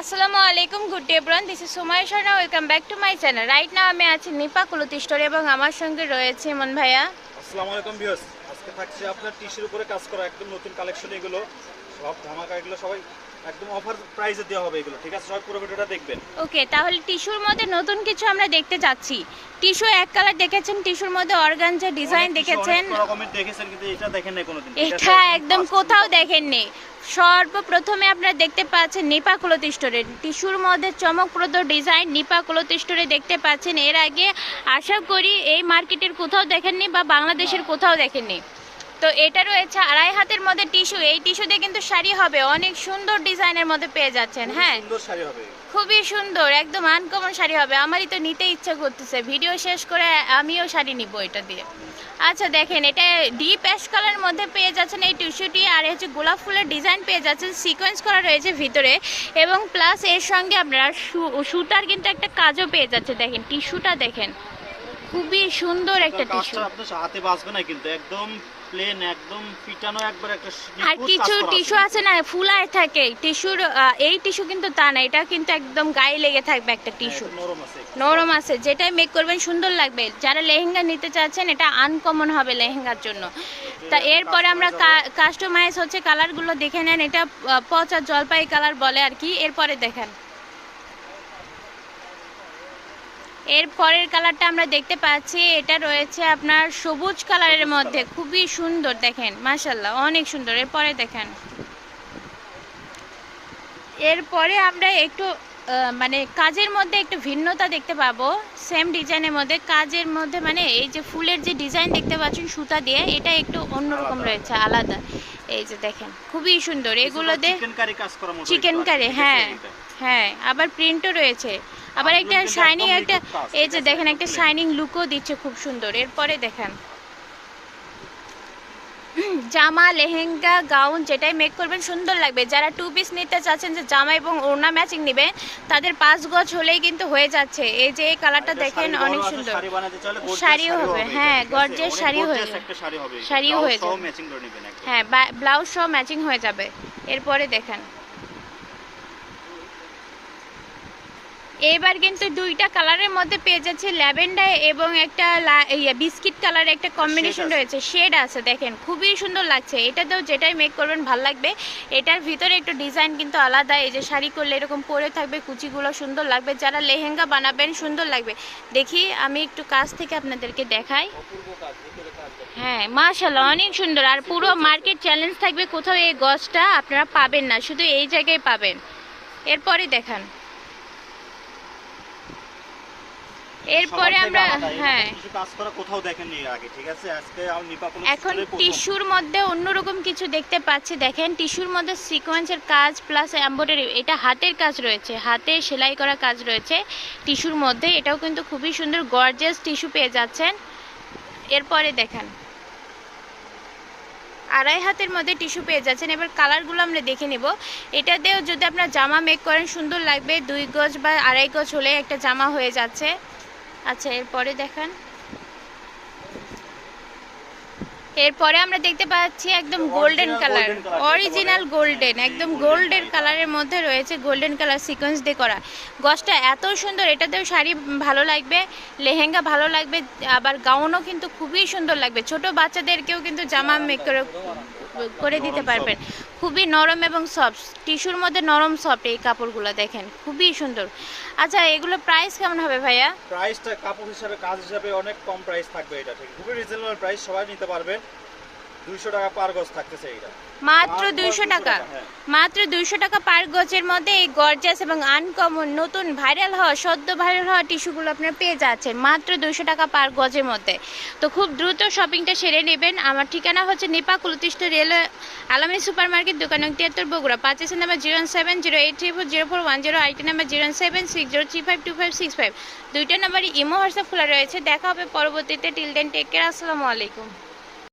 আসসালামু আলাইকুম good day ব্রন this is Sumai Sharma welcome back to my channel right now আমি আছি Nipa Kulti store এবং আমার সঙ্গে রয়েছে ইমন ভাইয়া। আসসালামু আলাইকুম ভিউয়ার্স আজকে থাকছে আপনার টিস্যুর উপরে কাজ করা একদম নতুন কালেকশন এগুলো। সব ধামাকা এগুলো সবাই একদম অফার প্রাইসে দেওয়া হবে এগুলো। ঠিক আছে সবাই পুরো ভিডিওটা দেখবেন। ওকে তাহলে টিস্যুর মধ্যে নতুন কিছু আমরা দেখতে যাচ্ছি। টিস্যু এক কালার দেখেছেন টিস্যুর মধ্যে অর্গানজা ডিজাইন দেখেছেন। রকমের দেখেছেন কিন্তু এটা দেখেন নাই কোনোদিন। এটা একদম কোথাও video। দেখেননি। সর্বপ্রথমে আপনারা দেখতে পাচ্ছেন নিপা ক্লথ স্টোরে। টিস্যুর মধ্যে চমকপ্রদ ডিজাইন নিপা ক্লথ স্টোরে দেখতে পাচ্ছেন। এর আগে আশা করি এই মার্কেটের কোথাও দেখেননি বা বাংলাদেশের কোথাও দেখেননি। তো এটা রয়েছে আড়াই হাতের মধ্যে টিস্যু। এই টিস্যু দিয়ে কিন্তু শাড়ি হবে। অনেক সুন্দর ডিজাইনের মধ্যে পেয়ে যাচ্ছেন। হ্যাঁ। সুন্দর শাড়ি হবে। খুবই সুন্দর একদম আনকমন শাড়ি হবে। আমারই তো নিতে ইচ্ছা করতেছে। ভিডিও শেষ করে আমিও শাড়ি নিব এটা দিয়ে। আচ্ছা দেখেন এটা ডিপ অ্যাশ কালারের মধ্যে পেয়ে যাচ্ছেন এই টিস্যুটি। আর হচ্ছে গোলাপ ফুলের ডিজাইন পেয়ে যাচ্ছেন। সিকোয়েন্স করা রয়েছে ভিতরে। এবং প্লাস এর সঙ্গে আপনারা সুতার কিন্তু একটা কাজও পেয়ে যাচ্ছে দেখেন টিস্যুটা দেখেন। খুবই সুন্দর একটা টিস্যু। হাতে বাঁচবে না কিন্তু। একদম প্লেন একদম পিটানো একবার একটা আর কিছু টিস্যু আছে না ফুলায় থাকে। টিস্যুর এই টিস্যু কিন্তু তা না এটা কিন্তু একদম গায়ে লেগে থাকবে একটা হ্যাঁ, টিস্যু নরম আছে যেটাই মেক করবেন সুন্দর লাগবে। যারা লেহেঙ্গা নিতে চাচ্ছেন এটা আনকমন হবে লেহেঙ্গার জন্য। তা এরপরে আমরা কাস্টমাইজ হচ্ছে কালারগুলো দেখে নেন এটা পচা জলপাই কালার বলে আর কি। এরপরে দেখেন। এর পরের কালারটা আমরা দেখতে পাচ্ছি এটা রয়েছে আপনার সবুজ কালারের মধ্যে। খুবই সুন্দর দেখেন মাশাল্লাহ অনেক সুন্দর। এরপরে দেখেন। এরপরে আমরা একটু মানে কাজের মধ্যে একটু ভিন্নতা দেখতে পাবো। সেম ডিজাইনের মধ্যে কাজের মধ্যে মানে এই যে ফুলের যে ডিজাইন দেখতে পাচ্ছেন সুতা দিয়ে এটা একটু অন্যরকম রয়েছে আলাদা। এই যে দেখেন খুবই সুন্দর। এগুলো দিয়ে চিকেন কারি হ্যাঁ হ্যাঁ আবার প্রিন্টও রয়েছে। আবার একটা শাইনিং একটা এই যে দেখেন একটা শাইনিং লুকও দিচ্ছে খুব সুন্দর। এরপরে দেখেন। জামা লেহেঙ্গা গাউন যেটাই মেক করবেন সুন্দর লাগবে। যারা টু পিস নিতে চাচ্ছেন যে জামা এবং ওড়না ম্যাচিং নেবেন তাদের পাঁচ গজ হলেই কিন্তু হয়ে যাচ্ছে। এই যে এই কালারটা দেখেন অনেক সুন্দর। শাড়িও হবে, হ্যাঁ, gorgeous শাড়ি হয়ে শাড়িও হয়ে যাবে। হ্যাঁ ব্লাউজ সহ ম্যাচিং হয়ে যাবে। এরপরে দেখেন। এবার কিন্তু দুইটা কালারের মধ্যে পেয়ে যাচ্ছে ল্যাভেন্ডার এবং একটা বিস্কিট কালার একটা কম্বিনেশন রয়েছে। শেড আছে দেখেন খুবই সুন্দর লাগছে। এটাতেও যেটাই মেক করবেন ভালো লাগবে। এটার ভিতরে একটু ডিজাইন কিন্তু আলাদা। এই যে শাড়ি করলে এরকম পরে থাকবে কুচিগুলো সুন্দর লাগবে। যারা লেহেঙ্গা বানাবেন সুন্দর লাগবে। দেখি আমি একটু কাছ থেকে আপনাদেরকে দেখাই। হ্যাঁ মাশাল্লাহ অনেক সুন্দর। আর পুরো মার্কেট চ্যালেঞ্জ থাকবে কোথাও এই গছটা আপনারা পাবেন না শুধু এই জায়গায় পাবেন। এরপরে দেখান। এরপরে আমরা হ্যাঁ। কিছু কাজ করা কোথাও দেখেননি আগে ঠিক আছে? আজকে এখন। টিস্যুর মধ্যে অন্যরকম কিছু দেখতে পাচ্ছি। দেখেন টিস্যুর মধ্যে সিকোয়েন্সের কাজ প্লাস এম্বয়ডারি এটা হাতের কাজ রয়েছে হাতে সেলাই করা কাজ রয়েছে। টিস্যুর মধ্যে এটাও কিন্তু খুবই সুন্দর গর্জিয়াস টিস্যু পেয়ে যাচ্ছেন। এরপরে দেখেন। আড়াই হাতের মধ্যে টিস্যু পেয়ে যাচ্ছেন। এবার কালারগুলো আমরা দেখে নেব। এটাতেও যদি আপনার জামা মেক করেন সুন্দর লাগবে। দুই গজ বা আড়াই গজ হলে একটা জামা হয়ে যাচ্ছে। আচ্ছা এরপরে দেখান। এরপরে আমরা দেখতে পাচ্ছি একদম গোল্ডেন কালার অরিজিনাল গোল্ডেন একদম গোল্ডেন কালারের মধ্যে রয়েছে গোল্ডেন কালার সিকোয়েন্স দিয়ে করা গছটা এত সুন্দর এটাতেও শাড়ি ভালো লাগবে লেহেঙ্গা ভালো লাগবে আবার গাউনও কিন্তু খুবই সুন্দর লাগবে। ছোট বাচ্চাদেরকেও কিন্তু জামা মেক করে দিতে পারবেন। খুবই নরম এবং সফট টিস্যুর মধ্যে নরম সফট এই কাপড়গুলো দেখেন। খুবই সুন্দর। আচ্ছা এগুলো প্রাইস কেমন হবে ভাইয়া? প্রাইসটা কাপড় হিসাবে কাজ হিসাবে অনেক কম প্রাইস থাকবে এটা ঠিক খুবই রিজনেবল প্রাইস সবাই নিতে পারবেন মাত্র 200 টাকা। মাত্র 200 টাকা মধ্যে এবং আনকমন নতুন ভাইরাল হওয়া সদ্য ভাইরাল হওয়া টিস্যুগুলো মাত্র 200 টাকা মধ্যে। তো খুব দ্রুত শপিংটা সেরে নেবেন। আমার ঠিকানা হচ্ছে নেপা কুলতিষ্ঠ রেল আলামী সুপার মার্কেট দোকান তিয়াত্তর Bogura. পাঁচেস number zero seven zero eight three four zero four one zero IT number zero seven six zero three five two five six five দুইটা নাম্বারই ইমো হোয়াটসঅ্যাপ খোলা রয়েছে দেখা হবে পরবর্তীতে টিল দেন টেক কেয়ার আসসালামু আলাইকুম